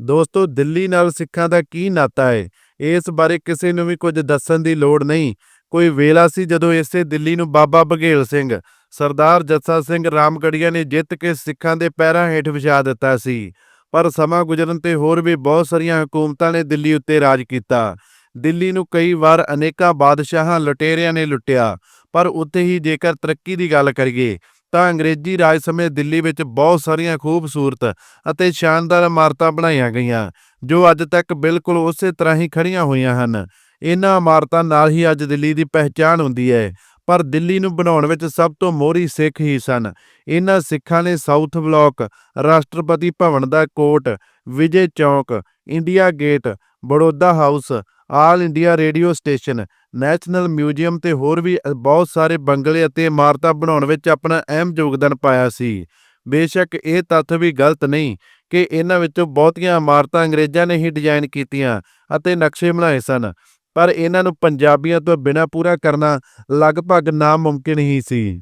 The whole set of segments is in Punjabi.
ਦੋਸਤੋ, ਦਿੱਲੀ ਨਾਲ ਸਿੱਖਾਂ ਦਾ ਕੀ ਨਾਤਾ ਹੈ ਇਸ ਬਾਰੇ ਕਿਸੇ ਨੂੰ ਵੀ ਕੁਝ ਦੱਸਣ ਦੀ ਲੋੜ ਨਹੀਂ। ਕੋਈ ਵੇਲਾ ਸੀ ਜਦੋਂ ਇਸੇ ਦਿੱਲੀ ਨੂੰ ਬਾਬਾ ਬਘੇਲ ਸਿੰਘ, ਸਰਦਾਰ ਜੱਸਾ ਸਿੰਘ ਰਾਮਗੜੀਆ ਨੇ ਜਿੱਤ ਕੇ ਸਿੱਖਾਂ ਦੇ ਪੈਰਾਂ ਹੇਠ ਵਿਛਾ ਦਿੱਤਾ ਸੀ। ਪਰ ਸਮਾਂ ਗੁਜ਼ਰਨ ਤੇ ਹੋਰ ਵੀ ਬਹੁਤ ਸਾਰੀਆਂ ਹਕੂਮਤਾਂ ਨੇ ਦਿੱਲੀ ਉੱਤੇ ਰਾਜ ਕੀਤਾ। ਦਿੱਲੀ ਨੂੰ ਕਈ ਵਾਰ ਅਨੇਕਾਂ ਬਾਦਸ਼ਾਹਾਂ ਲੁਟੇਰਿਆਂ ਨੇ ਲੁੱਟਿਆ। ਪਰ ਉੱਥੇ ਹੀ ਜੇਕਰ ਤਰੱਕੀ ਦੀ ਗੱਲ ਕਰੀਏ ਤਾਂ ਅੰਗਰੇਜ਼ੀ ਰਾਜ ਸਮੇਂ ਦਿੱਲੀ ਵਿੱਚ ਬਹੁਤ ਸਾਰੀਆਂ ਖੂਬਸੂਰਤ ਅਤੇ ਸ਼ਾਨਦਾਰ ਇਮਾਰਤਾਂ ਬਣਾਈਆਂ ਗਈਆਂ, ਜੋ ਅੱਜ ਤੱਕ ਬਿਲਕੁਲ ਉਸੇ ਤਰ੍ਹਾਂ ਹੀ ਖੜੀਆਂ ਹੋਈਆਂ ਹਨ। ਇਹਨਾਂ ਇਮਾਰਤਾਂ ਨਾਲ ਹੀ ਅੱਜ ਦਿੱਲੀ ਦੀ ਪਹਿਚਾਣ ਹੁੰਦੀ ਹੈ, ਪਰ ਦਿੱਲੀ ਨੂੰ ਬਣਾਉਣ ਵਿੱਚ ਸਭ ਤੋਂ ਮੋਹਰੀ ਸਿੱਖ ਹੀ ਸਨ। ਇਹਨਾਂ ਸਿੱਖਾਂ ਨੇ ਸਾਊਥ ਬਲਾਕ ਰਾਸ਼ਟਰਪਤੀ ਭਵਨ ਦਾ ਕੋਟ, Vijay Chowk, India Gate, Baroda House All India Radio station, National Museum ਤੇ ਹੋਰ ਵੀ ਬਹੁਤ ਸਾਰੇ ਬੰਗਲੇ ਅਤੇ ਇਮਾਰਤਾਂ ਬਣਾਉਣ ਵਿੱਚ ਆਪਣਾ ਅਹਿਮ ਯੋਗਦਾਨ ਪਾਇਆ ਸੀ। ਬੇਸ਼ੱਕ ਇਹ ਤੱਥ ਵੀ ਗਲਤ ਨਹੀਂ ਕਿ ਇਹਨਾਂ ਵਿੱਚੋਂ ਬਹੁਤੀਆਂ ਇਮਾਰਤਾਂ ਅੰਗਰੇਜ਼ਾਂ ਨੇ ਹੀ ਡਿਜ਼ਾਈਨ ਕੀਤੀਆਂ ਅਤੇ ਨਕਸ਼ੇ ਬਣਾਏ ਸਨ, ਪਰ ਇਹਨਾਂ ਨੂੰ ਪੰਜਾਬੀਆਂ ਤੋਂ ਬਿਨਾਂ ਪੂਰਾ ਕਰਨਾ ਲਗਭਗ ਨਾਮੁਮਕਿਨ ਹੀ ਸੀ।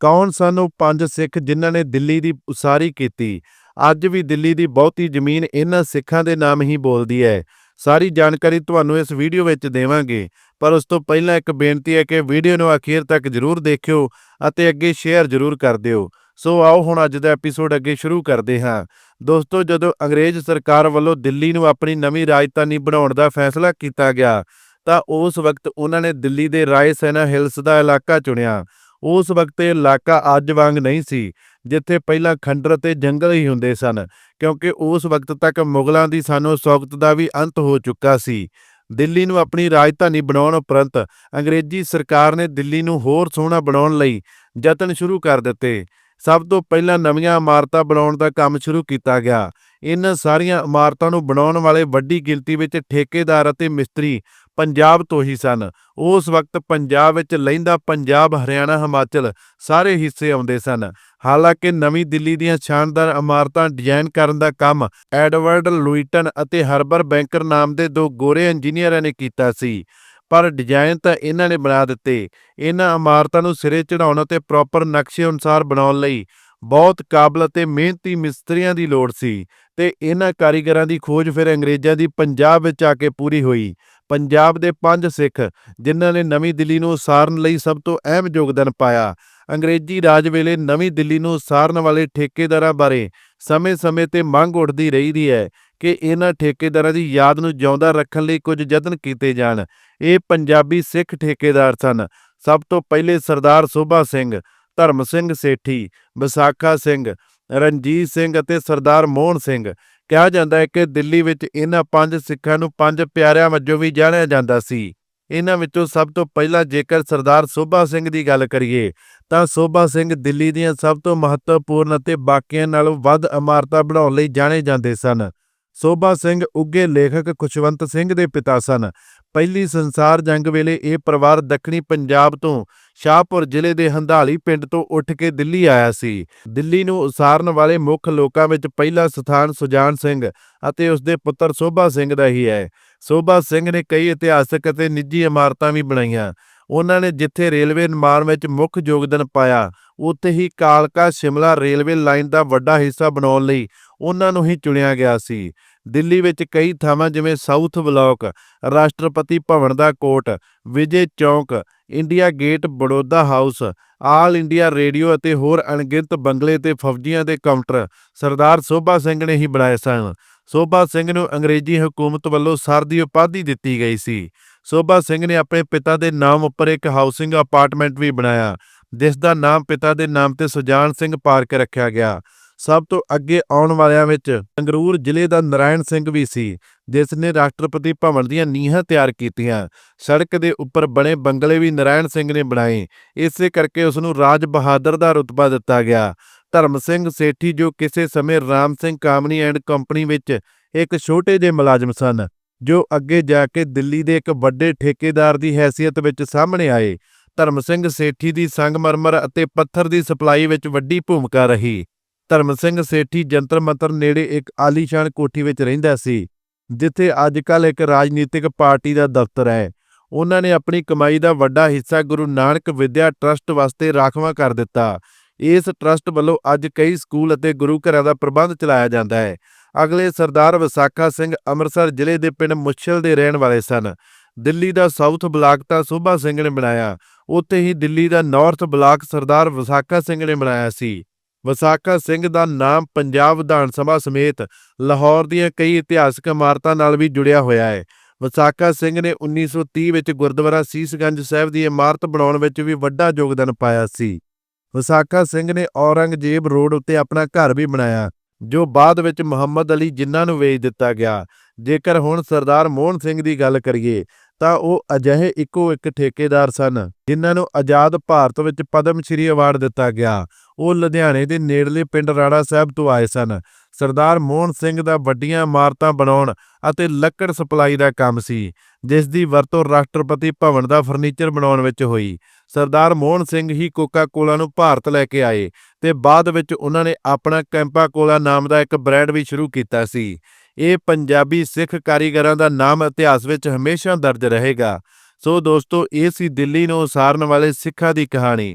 ਕੌਣ ਸਨ ਉਹ ਪੰਜ ਸਿੱਖ ਜਿਨ੍ਹਾਂ ਨੇ ਦਿੱਲੀ ਦੀ ਉਸਾਰੀ ਕੀਤੀ? ਅੱਜ ਵੀ ਦਿੱਲੀ ਦੀ ਬਹੁਤੀ ਜ਼ਮੀਨ ਇਹਨਾਂ ਸਿੱਖਾਂ ਦੇ ਨਾਮ ਹੀ ਬੋਲਦੀ ਹੈ। ਸਾਰੀ ਜਾਣਕਾਰੀ ਤੁਹਾਨੂੰ ਇਸ ਵੀਡੀਓ ਵਿੱਚ ਦੇਵਾਂਗੇ। ਪਰ ਉਸ ਤੋਂ ਪਹਿਲਾਂ ਇੱਕ ਬੇਨਤੀ ਹੈ ਕਿ ਵੀਡੀਓ ਨੂੰ ਅਖੀਰ ਤੱਕ ਜ਼ਰੂਰ ਦੇਖਿਓ ਅਤੇ ਅੱਗੇ ਸ਼ੇਅਰ ਜ਼ਰੂਰ ਕਰ ਦਿਓ। ਸੋ ਆਓ ਹੁਣ ਅੱਜ ਦਾ ਐਪੀਸੋਡ ਅੱਗੇ ਸ਼ੁਰੂ ਕਰਦੇ ਹਾਂ। ਦੋਸਤੋ, ਜਦੋਂ ਅੰਗਰੇਜ਼ ਸਰਕਾਰ ਵੱਲੋਂ ਦਿੱਲੀ ਨੂੰ ਆਪਣੀ ਨਵੀਂ ਰਾਜਧਾਨੀ ਬਣਾਉਣ ਦਾ ਫੈਸਲਾ ਕੀਤਾ ਗਿਆ, ਤਾਂ ਉਸ ਵਕਤ ਉਹਨਾਂ ਨੇ ਦਿੱਲੀ ਦੇ ਰਾਏ ਸੈਨਾ ਹਿਲਸ ਦਾ ਇਲਾਕਾ ਚੁਣਿਆ। ਉਸ ਵਕਤ ਇਹ ਇਲਾਕਾ ਅੱਜ ਵਾਂਗ ਨਹੀਂ ਸੀ, ਜਿੱਥੇ ਪਹਿਲਾਂ ਖੰਡਰ ਅਤੇ ਜੰਗਲ ਹੀ ਹੁੰਦੇ ਸਨ, ਕਿਉਂਕਿ ਉਸ ਵਕਤ ਤੱਕ ਮੁਗਲਾਂ ਦੀ ਸਾਨੂੰ ਸੌਗਤ ਦਾ ਵੀ ਅੰਤ ਹੋ ਚੁੱਕਾ ਸੀ। ਦਿੱਲੀ ਨੂੰ ਆਪਣੀ ਰਾਜਧਾਨੀ ਬਣਾਉਣ ਉਪਰੰਤ ਅੰਗਰੇਜ਼ੀ ਸਰਕਾਰ ਨੇ ਦਿੱਲੀ ਨੂੰ ਹੋਰ ਸੋਹਣਾ ਬਣਾਉਣ ਲਈ ਯਤਨ ਸ਼ੁਰੂ ਕਰ ਦਿੱਤੇ। ਸਭ ਤੋਂ ਪਹਿਲਾਂ ਨਵੀਆਂ ਇਮਾਰਤਾਂ ਬਣਾਉਣ ਦਾ ਕੰਮ ਸ਼ੁਰੂ ਕੀਤਾ ਗਿਆ। ਇਹਨਾਂ ਸਾਰੀਆਂ ਇਮਾਰਤਾਂ ਨੂੰ ਬਣਾਉਣ ਵਾਲੇ ਵੱਡੀ ਗਿਣਤੀ ਵਿੱਚ ਠੇਕੇਦਾਰ ਅਤੇ ਮਿਸਤਰੀ ਪੰਜਾਬ ਤੋਂ ਹੀ ਸਨ। ਉਸ ਵਕਤ ਪੰਜਾਬ ਵਿੱਚ ਲਹਿੰਦਾ ਪੰਜਾਬ, ਹਰਿਆਣਾ, ਹਿਮਾਚਲ ਸਾਰੇ ਹਿੱਸੇ ਆਉਂਦੇ ਸਨ। ਹਾਲਾਂਕਿ ਨਵੀਂ ਦਿੱਲੀ ਦੀਆਂ ਸ਼ਾਨਦਾਰ ਇਮਾਰਤਾਂ ਡਿਜ਼ਾਈਨ ਕਰਨ ਦਾ ਕੰਮ ਐਡਵਰਡ ਲੁਈਟਨ ਅਤੇ ਹਰਬਰ ਬੈਂਕਰ ਨਾਮ ਦੇ ਦੋ ਗੋਰੇ ਇੰਜੀਨੀਅਰਾਂ ਨੇ ਕੀਤਾ ਸੀ, ਪਰ ਡਿਜ਼ਾਈਨ ਤਾਂ ਇਹਨਾਂ ਨੇ ਬਣਾ ਦਿੱਤੇ। ਇਹਨਾਂ ਇਮਾਰਤਾਂ ਨੂੰ ਸਿਰੇ ਚੜਾਉਣ ਅਤੇ ਪ੍ਰੋਪਰ ਨਕਸ਼ੇ ਅਨੁਸਾਰ ਬਣਾਉਣ ਲਈ ਬਹੁਤ ਕਾਬਲ ਅਤੇ ਮਿਹਨਤੀ ਮਿਸਤਰੀਆਂ ਦੀ ਲੋੜ ਸੀ ਤੇ ਇਹਨਾਂ ਕਾਰੀਗਰਾਂ ਦੀ ਖੋਜ ਫਿਰ ਅੰਗਰੇਜ਼ਾਂ ਦੀ ਪੰਜਾਬ ਵਿੱਚ ਆ ਕੇ ਪੂਰੀ ਹੋਈ। ਪੰਜਾਬ ਦੇ ਪੰਜ ਸਿੱਖ, ਜਿਨ੍ਹਾਂ ਨੇ ਨਵੀਂ ਦਿੱਲੀ ਨੂੰ ਉਸਾਰਨ ਲਈ ਸਭ ਤੋਂ ਅਹਿਮ ਯੋਗਦਾਨ ਪਾਇਆ, ਅੰਗਰੇਜ਼ੀ ਰਾਜ ਵੇਲੇ ਨਵੀਂ ਦਿੱਲੀ ਨੂੰ ਸਾਰਨ ਵਾਲੇ ਠੇਕੇਦਾਰਾਂ ਬਾਰੇ ਸਮੇਂ-ਸਮੇਂ ਤੇ ਮੰਗ ਉੱਠਦੀ ਰਹੀ ਹੈ ਕਿ ਇਹਨਾਂ ਠੇਕੇਦਾਰਾਂ ਦੀ ਯਾਦ ਨੂੰ ਜਿਉਂਦਾ ਰੱਖਣ ਲਈ ਕੁਝ ਯਤਨ ਕੀਤੇ ਜਾਣ। ਇਹ ਪੰਜਾਬੀ ਸਿੱਖ ਠੇਕੇਦਾਰ ਸਨ। ਸਭ ਤੋਂ ਪਹਿਲੇ ਸਰਦਾਰ ਸੋਭਾ ਸਿੰਘ ਧਰਮ ਸਿੰਘ ਸੇਠੀ, ਵਿਸਾਖਾ ਸਿੰਘ, ਰਣਜੀਤ ਸਿੰਘ ਅਤੇ ਸਰਦਾਰ ਮੋਹਨ ਸਿੰਘ। ਕਿਹਾ ਜਾਂਦਾ ਹੈ ਕਿ ਦਿੱਲੀ ਵਿੱਚ ਇਹਨਾਂ ਪੰਜ ਸਿੱਖਾਂ ਨੂੰ ਪੰਜ ਪਿਆਰਿਆਂ ਵਜੋਂ ਵੀ ਜਾਣਿਆ ਜਾਂਦਾ ਸੀ। ਇਹਨਾਂ ਵਿੱਚੋਂ ਸਭ ਤੋਂ ਪਹਿਲਾਂ ਜੇਕਰ ਸਰਦਾਰ ਸੋਭਾ ਸਿੰਘ ਦੀ ਗੱਲ ਕਰੀਏ, ਤਾਂ ਸੋਭਾ ਸਿੰਘ ਦਿੱਲੀ ਦੀਆਂ ਸਭ ਤੋਂ ਮਹੱਤਵਪੂਰਨ ਅਤੇ ਬਾਕੀਆਂ ਨਾਲੋਂ ਵੱਧ ਇਮਾਰਤਾਂ ਬਣਾਉਣ ਲਈ ਜਾਣੇ ਜਾਂਦੇ ਸਨ। ਸੋਭਾ ਸਿੰਘ ਉੱਗੇ ਲੇਖਕ ਖੁਸ਼ਵੰਤ ਸਿੰਘ ਦੇ ਪਿਤਾ ਸਨ। ਪਹਿਲੀ ਸੰਸਾਰ ਜੰਗ ਵੇਲੇ ਇਹ ਪਰਿਵਾਰ ਦੱਖਣੀ ਪੰਜਾਬ ਤੋਂ ਸ਼ਾਹਪੁਰ ਜ਼ਿਲ੍ਹੇ ਦੇ ਹੰਦਾਲੀ ਪਿੰਡ ਤੋਂ ਉੱਠ ਕੇ ਦਿੱਲੀ ਆਇਆ ਸੀ। ਦਿੱਲੀ ਨੂੰ ਉਸਾਰਨ ਵਾਲੇ ਮੁੱਖ ਲੋਕਾਂ ਵਿੱਚ ਪਹਿਲਾ ਸਥਾਨ ਸੁਜਾਨ ਸਿੰਘ ਅਤੇ ਉਸ ਦੇ ਪੁੱਤਰ ਸੋਭਾ ਸਿੰਘ ਦਾ ਹੀ ਹੈ। ਸੋਭਾ ਸਿੰਘ ਨੇ ਕਈ ਇਤਿਹਾਸਕ ਅਤੇ ਨਿੱਜੀ ਇਮਾਰਤਾਂ ਵੀ ਬਣਾਈਆਂ। ਉਹਨਾਂ ਨੇ ਜਿੱਥੇ ਰੇਲਵੇ ਨਿਰਮਾਣ ਵਿੱਚ ਮੁੱਖ ਯੋਗਦਾਨ ਪਾਇਆ, ਉੱਥੇ ਹੀ ਕਾਲਕਾ ਸ਼ਿਮਲਾ ਰੇਲਵੇ ਲਾਈਨ ਦਾ ਵੱਡਾ ਹਿੱਸਾ ਬਣਾਉਣ ਲਈ ਉਹਨਾਂ ਨੂੰ ਹੀ ਚੁਣਿਆ ਗਿਆ ਸੀ। ਦਿੱਲੀ ਵਿੱਚ ਕਈ ਥਾਵਾਂ ਜਿਵੇਂ ਸਾਊਥ ਬਲਾਕ, ਰਾਸ਼ਟਰਪਤੀ ਭਵਨ ਦਾ ਕੋਟ, Vijay Chowk, India Gate, Baroda House, All India Radio ਅਤੇ ਹੋਰ ਅਣਗਿਣਤ ਬੰਗਲੇ ਤੇ ਫੌਜੀਆਂ ਦੇ ਕਾਊਂਟਰ ਸਰਦਾਰ ਸੋਭਾ ਸਿੰਘ ਨੇ ਹੀ ਬਣਾਏ ਸਨ। ਸੋਭਾ ਸਿੰਘ ਨੂੰ ਅੰਗਰੇਜ਼ੀ ਹਕੂਮਤ ਵੱਲੋਂ ਸਰ ਦੀ ਉਪਾਧੀ ਦਿੱਤੀ ਗਈ ਸੀ। ਸੋਭਾ ਸਿੰਘ ਨੇ ਆਪਣੇ ਪਿਤਾ ਦੇ ਨਾਮ ਉੱਪਰ ਇੱਕ ਹਾਊਸਿੰਗ ਅਪਾਰਟਮੈਂਟ ਵੀ ਬਣਾਇਆ, ਜਿਸ ਦਾ ਨਾਮ ਪਿਤਾ ਦੇ ਨਾਮ ਤੇ ਸੁਜਾਨ ਸਿੰਘ ਪਾਰਕ ਰੱਖਿਆ ਗਿਆ। ਸਭ ਤੋਂ ਅੱਗੇ ਆਉਣ ਵਾਲਿਆਂ ਵਿੱਚ ਸੰਗਰੂਰ ਜ਼ਿਲ੍ਹੇ ਦਾ ਨਰਾਇਣ ਸਿੰਘ ਵੀ ਸੀ, ਜਿਸ ਨੇ ਰਾਸ਼ਟਰਪਤੀ ਭਵਨ ਦੀਆਂ ਨੀਹਾਂ ਤਿਆਰ ਕੀਤੀਆਂ। ਸੜਕ ਦੇ ਉੱਪਰ ਬਣੇ ਬੰਗਲੇ ਵੀ ਨਰਾਇਣ ਸਿੰਘ ਨੇ ਬਣਾਏ। ਇਸੇ ਕਰਕੇ ਉਸ ਨੂੰ ਰਾਜ ਬਹਾਦਰ ਦਾ ਰੁਤਬਾ ਦਿੱਤਾ ਗਿਆ। ਧਰਮ ਸਿੰਘ ਸੇਠੀ ਜੋ ਕਿਸੇ ਸਮੇਂ ਰਾਮ ਸਿੰਘ ਕਾਮਨੀ ਐਂਡ ਕੰਪਨੀ ਵਿੱਚ ਇੱਕ ਛੋਟੇ ਜਿਹੇ ਮੁਲਾਜ਼ਮ ਸਨ। ਜੋ ਅੱਗੇ ਜਾ ਕੇ ਦਿੱਲੀ ਦੇ ਇੱਕ ਵੱਡੇ ਠੇਕੇਦਾਰ ਦੀ ਹੈਸੀਅਤ ਵਿੱਚ ਸਾਹਮਣੇ ਆਏ, ਧਰਮ ਸਿੰਘ ਸੇਠੀ ਦੀ ਸੰਗਮਰਮਰ ਅਤੇ ਪੱਥਰ ਦੀ ਸਪਲਾਈ ਵਿੱਚ ਵੱਡੀ ਭੂਮਿਕਾ ਰਹੀ। ਧਰਮ ਸਿੰਘ ਸੇਠੀ ਜੰਤਰ ਮੰਤਰ ਨੇੜੇ ਇੱਕ ਆਲੀਸ਼ਾਨ ਕੋਠੀ ਵਿੱਚ ਰਹਿੰਦਾ ਸੀ, ਜਿੱਥੇ ਅੱਜ ਕੱਲ੍ਹ ਇੱਕ ਰਾਜਨੀਤਿਕ ਪਾਰਟੀ ਦਾ ਦਫ਼ਤਰ ਹੈ। ਉਹਨਾਂ ਨੇ ਆਪਣੀ ਕਮਾਈ ਦਾ ਵੱਡਾ ਹਿੱਸਾ ਗੁਰੂ ਨਾਨਕ ਵਿਦਿਆ ਟਰਸਟ ਵਾਸਤੇ ਰਾਖਵਾਂ ਕਰ ਦਿੱਤਾ ਇਸ ਟਰਸਟ ਵੱਲੋਂ ਅੱਜ ਕਈ ਸਕੂਲ ਅਤੇ ਗੁਰੂ ਘਰਾਂ ਦਾ ਪ੍ਰਬੰਧ ਚਲਾਇਆ ਜਾਂਦਾ ਹੈ। ਅਗਲੇ ਸਰਦਾਰ ਵਿਸਾਖਾ ਸਿੰਘ ਅੰਮ੍ਰਿਤਸਰ ਜ਼ਿਲ੍ਹੇ ਦੇ ਪਿੰਡ ਮੁੱਛਲ ਦੇ ਰਹਿਣ ਵਾਲੇ ਸਨ। ਦਿੱਲੀ ਦਾ ਸਾਊਥ ਬਲਾਕ ਤਾਂ ਸੋਭਾ ਸਿੰਘ ਨੇ ਬਣਾਇਆ। ਉੱਥੇ ਹੀ ਦਿੱਲੀ ਦਾ ਨਾਰਥ ਬਲਾਕ ਸਰਦਾਰ ਵਿਸਾਖਾ ਸਿੰਘ ਨੇ ਬਣਾਇਆ ਸੀ। ਵਿਸਾਖਾ ਸਿੰਘ ਦਾ ਨਾਮ ਪੰਜਾਬ ਵਿਧਾਨ ਸਭਾ ਸਮੇਤ ਲਾਹੌਰ ਦੀਆਂ ਕਈ ਇਤਿਹਾਸਕ ਇਮਾਰਤਾਂ ਨਾਲ ਵੀ ਜੁੜਿਆ ਹੋਇਆ ਹੈ। ਵਿਸਾਖਾ ਸਿੰਘ ਨੇ 1930 ਵਿੱਚ ਗੁਰਦੁਆਰਾ ਸੀਸਗੰਜ ਸਾਹਿਬ ਦੀ ਇਮਾਰਤ ਬਣਾਉਣ ਵਿੱਚ ਵੀ ਵੱਡਾ ਯੋਗਦਾਨ ਪਾਇਆ ਸੀ। ਵਿਸਾਖਾ ਸਿੰਘ ਨੇ ਔਰੰਗਜ਼ੇਬ ਰੋਡ ਉੱਤੇ ਆਪਣਾ ਘਰ ਵੀ ਬਣਾਇਆ, ਜੋ ਬਾਅਦ ਵਿੱਚ ਮੁਹੰਮਦ ਅਲੀ ਜਿੰਨਾ ਨੂੰ ਵੇਚ ਦਿੱਤਾ ਗਿਆ। ਜੇਕਰ ਹੁਣ ਸਰਦਾਰ ਮੋਹਨ ਸਿੰਘ ਦੀ ਗੱਲ ਕਰੀਏ, ਤਾਂ ਉਹ ਅਜਿਹੇ ਇੱਕੋ ਇੱਕ ਠੇਕੇਦਾਰ ਸਨ, ਜਿਨ੍ਹਾਂ ਨੂੰ ਆਜ਼ਾਦ ਭਾਰਤ ਵਿੱਚ ਪਦਮ ਸ਼੍ਰੀ ਅਵਾਰਡ ਦਿੱਤਾ ਗਿਆ। ਉਹ ਲੁਧਿਆਣੇ ਦੇ ਨੇੜਲੇ ਪਿੰਡ ਰਾੜਾ ਸਾਹਿਬ ਤੋਂ ਆਏ ਸਨ ਸਰਦਾਰ ਮੋਹਨ ਸਿੰਘ ਦਾ ਵੱਡੀਆਂ ਇਮਾਰਤਾਂ ਬਣਾਉਣ ਅਤੇ ਲੱਕੜ ਸਪਲਾਈ ਦਾ ਕੰਮ ਸੀ, ਜਿਸ ਦੀ ਵਰਤੋਂ ਰਾਸ਼ਟਰਪਤੀ ਭਵਨ ਦਾ ਫਰਨੀਚਰ ਬਣਾਉਣ ਵਿੱਚ ਹੋਈ। ਸਰਦਾਰ ਮੋਹਨ ਸਿੰਘ ਹੀ ਕੋਕਾ ਕੋਲਾ ਨੂੰ ਭਾਰਤ ਲੈ ਕੇ ਆਏ ਤੇ ਬਾਅਦ ਵਿੱਚ ਉਹਨਾਂ ਨੇ ਆਪਣਾ ਕੈਂਪਾ ਕੋਲਾ ਨਾਮ ਦਾ ਇੱਕ ਬ੍ਰਾਂਡ ਵੀ ਸ਼ੁਰੂ ਕੀਤਾ ਸੀ। ਇਹ ਪੰਜਾਬੀ ਸਿੱਖ ਕਾਰੀਗਰਾਂ ਦਾ ਨਾਮ ਇਤਿਹਾਸ ਵਿੱਚ ਹਮੇਸ਼ਾ ਦਰਜ ਰਹੇਗਾ। ਸੋ ਦੋਸਤੋ, ਇਹ ਸੀ ਦਿੱਲੀ ਨੂੰ ਉਸਾਰਨ ਵਾਲੇ ਸਿੱਖਾਂ ਦੀ ਕਹਾਣੀ।